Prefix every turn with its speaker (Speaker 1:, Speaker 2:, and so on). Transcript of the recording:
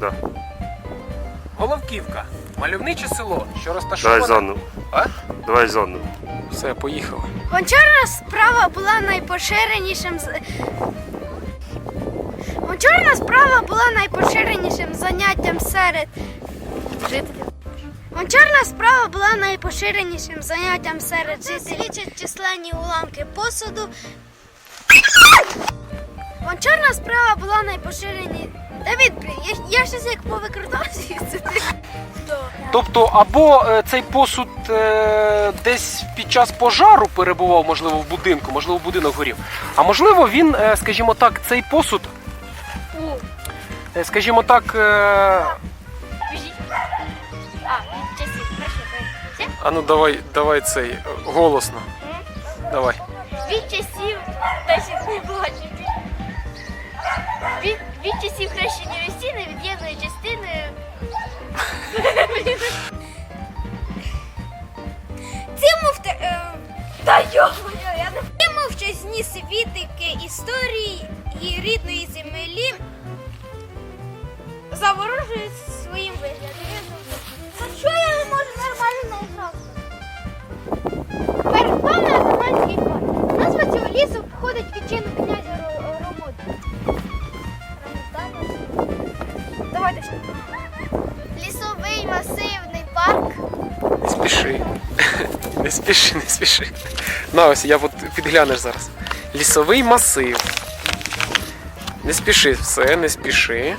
Speaker 1: Да.
Speaker 2: Головківка. Мальовниче село, що
Speaker 1: Давай
Speaker 2: розташоване.
Speaker 1: зону.
Speaker 2: А?
Speaker 1: Давай зону.
Speaker 2: Все, поїхали.
Speaker 3: Гончарна справа була найпоширенішим з. Гончарна справа була найпоширенішим заняттям серед жителів. Гончарна справа була найпоширенішим заняттям серед жителів. Свідчать численні уламки посуду. Гончарна справа була найпоширені. Давід, блін, я, я щось як повикрутався.
Speaker 2: Тобто, або е, цей посуд е, десь під час пожару перебував, можливо, в будинку, можливо, будинок горів. А можливо, він, е, скажімо так, цей посуд, е, скажімо так, е,
Speaker 3: А,
Speaker 2: ну давай, давай цей е, голосно. Давай.
Speaker 3: Від часів досі не бачив. Від, хрещені часів невід'ємною частиною. Цимов е, та йо-моє, я не Цимов щось ніс історії і рідної землі заворожує Лісовий масивний парк.
Speaker 2: Не спіши. Не спіши, не спіши. На ось я от підглянеш зараз. Лісовий масив. Не спіши, все, не спіши.